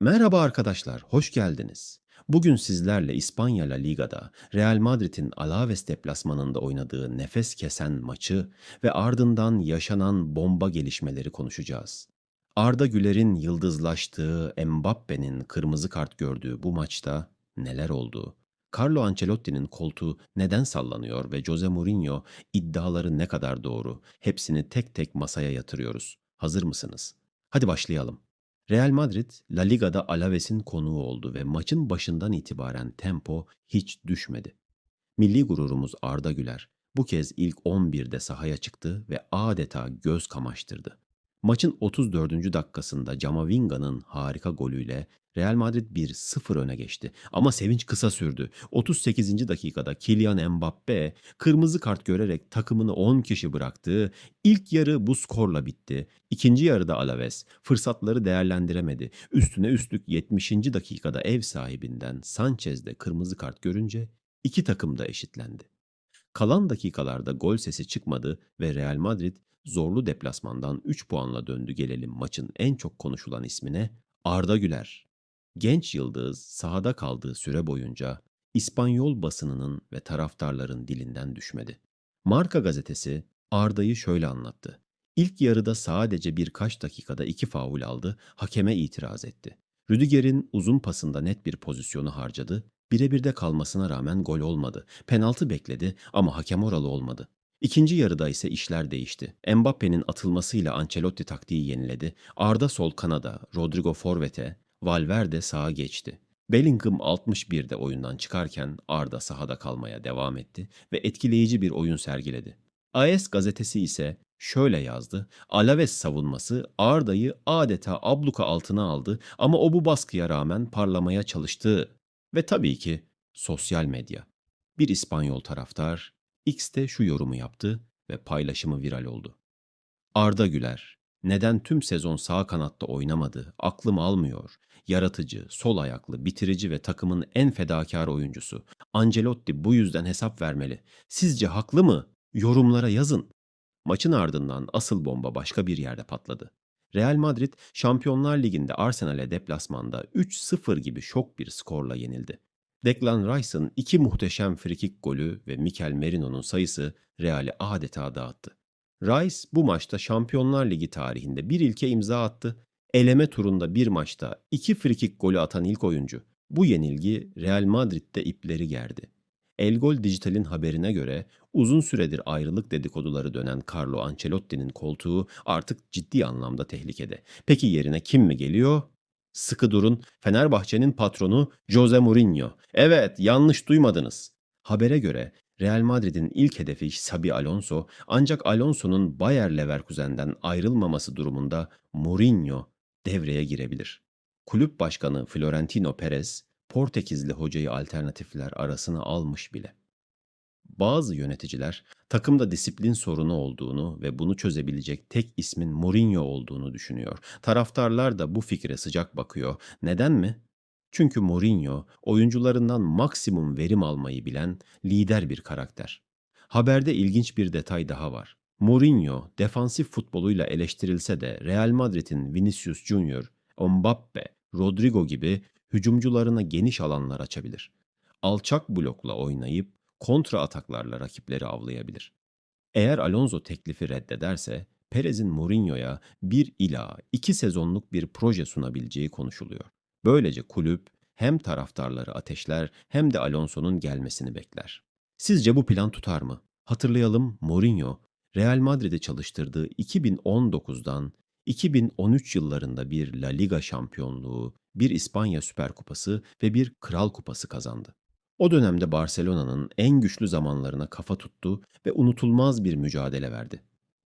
Merhaba arkadaşlar, hoş geldiniz. Bugün sizlerle İspanya La Liga'da Real Madrid'in Alaves deplasmanında oynadığı nefes kesen maçı ve ardından yaşanan bomba gelişmeleri konuşacağız. Arda Güler'in yıldızlaştığı, Mbappe'nin kırmızı kart gördüğü bu maçta neler oldu? Carlo Ancelotti'nin koltuğu neden sallanıyor ve Jose Mourinho iddiaları ne kadar doğru? Hepsini tek tek masaya yatırıyoruz. Hazır mısınız? Hadi başlayalım. Real Madrid, La Liga'da Alaves'in konuğu oldu ve maçın başından itibaren tempo hiç düşmedi. Milli gururumuz Arda Güler bu kez ilk 11'de sahaya çıktı ve adeta göz kamaştırdı. Maçın 34. dakikasında Camavinga'nın harika golüyle Real Madrid 1-0 öne geçti. Ama sevinç kısa sürdü. 38. dakikada Kylian Mbappe kırmızı kart görerek takımını 10 kişi bıraktı. İlk yarı bu skorla bitti. İkinci yarıda Alaves fırsatları değerlendiremedi. Üstüne üstlük 70. dakikada ev sahibinden Sanchez'de kırmızı kart görünce iki takım da eşitlendi. Kalan dakikalarda gol sesi çıkmadı ve Real Madrid zorlu deplasmandan 3 puanla döndü gelelim maçın en çok konuşulan ismine Arda Güler. Genç yıldız sahada kaldığı süre boyunca İspanyol basınının ve taraftarların dilinden düşmedi. Marka gazetesi Arda'yı şöyle anlattı. İlk yarıda sadece birkaç dakikada iki faul aldı, hakeme itiraz etti. Rüdiger'in uzun pasında net bir pozisyonu harcadı, birebir de kalmasına rağmen gol olmadı. Penaltı bekledi ama hakem oralı olmadı. İkinci yarıda ise işler değişti. Mbappe'nin atılmasıyla Ancelotti taktiği yeniledi. Arda sol kanada, Rodrigo forvete, Valverde sağa geçti. Bellingham 61'de oyundan çıkarken Arda sahada kalmaya devam etti ve etkileyici bir oyun sergiledi. AS gazetesi ise şöyle yazdı. Alaves savunması Arda'yı adeta abluka altına aldı ama o bu baskıya rağmen parlamaya çalıştı. Ve tabii ki sosyal medya. Bir İspanyol taraftar X'te şu yorumu yaptı ve paylaşımı viral oldu. Arda Güler, neden tüm sezon sağ kanatta oynamadı, aklım almıyor. Yaratıcı, sol ayaklı, bitirici ve takımın en fedakar oyuncusu. Ancelotti bu yüzden hesap vermeli. Sizce haklı mı? Yorumlara yazın. Maçın ardından asıl bomba başka bir yerde patladı. Real Madrid Şampiyonlar Ligi'nde Arsenal'e deplasmanda 3-0 gibi şok bir skorla yenildi. Declan Rice'ın iki muhteşem frikik golü ve Mikel Merino'nun sayısı Real'i adeta dağıttı. Rice bu maçta Şampiyonlar Ligi tarihinde bir ilke imza attı. Eleme turunda bir maçta iki frikik golü atan ilk oyuncu. Bu yenilgi Real Madrid'de ipleri gerdi. El Gol Dijital'in haberine göre uzun süredir ayrılık dedikoduları dönen Carlo Ancelotti'nin koltuğu artık ciddi anlamda tehlikede. Peki yerine kim mi geliyor? Sıkı durun. Fenerbahçe'nin patronu Jose Mourinho. Evet, yanlış duymadınız. Habere göre Real Madrid'in ilk hedefi Xabi Alonso ancak Alonso'nun Bayer Leverkusen'den ayrılmaması durumunda Mourinho devreye girebilir. Kulüp başkanı Florentino Perez Portekizli hocayı alternatifler arasına almış bile. Bazı yöneticiler takımda disiplin sorunu olduğunu ve bunu çözebilecek tek ismin Mourinho olduğunu düşünüyor. Taraftarlar da bu fikre sıcak bakıyor. Neden mi? Çünkü Mourinho oyuncularından maksimum verim almayı bilen lider bir karakter. Haberde ilginç bir detay daha var. Mourinho defansif futboluyla eleştirilse de Real Madrid'in Vinicius Junior, Mbappe, Rodrigo gibi hücumcularına geniş alanlar açabilir. Alçak blokla oynayıp kontra ataklarla rakipleri avlayabilir. Eğer Alonso teklifi reddederse Perez'in Mourinho'ya bir ila iki sezonluk bir proje sunabileceği konuşuluyor. Böylece kulüp hem taraftarları ateşler hem de Alonso'nun gelmesini bekler. Sizce bu plan tutar mı? Hatırlayalım Mourinho, Real Madrid'i çalıştırdığı 2019'dan 2013 yıllarında bir La Liga şampiyonluğu, bir İspanya Süper Kupası ve bir Kral Kupası kazandı. O dönemde Barcelona'nın en güçlü zamanlarına kafa tuttu ve unutulmaz bir mücadele verdi.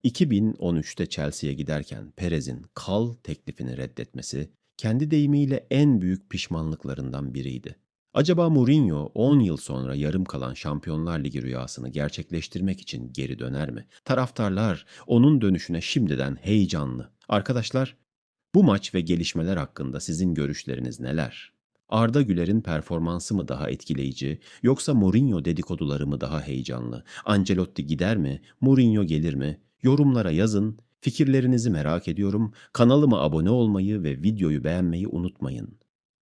2013'te Chelsea'ye giderken Perez'in kal teklifini reddetmesi kendi deyimiyle en büyük pişmanlıklarından biriydi. Acaba Mourinho 10 yıl sonra yarım kalan Şampiyonlar Ligi rüyasını gerçekleştirmek için geri döner mi? Taraftarlar onun dönüşüne şimdiden heyecanlı. Arkadaşlar, bu maç ve gelişmeler hakkında sizin görüşleriniz neler? Arda Güler'in performansı mı daha etkileyici yoksa Mourinho dedikoduları mı daha heyecanlı? Ancelotti gider mi? Mourinho gelir mi? Yorumlara yazın. Fikirlerinizi merak ediyorum. Kanalıma abone olmayı ve videoyu beğenmeyi unutmayın.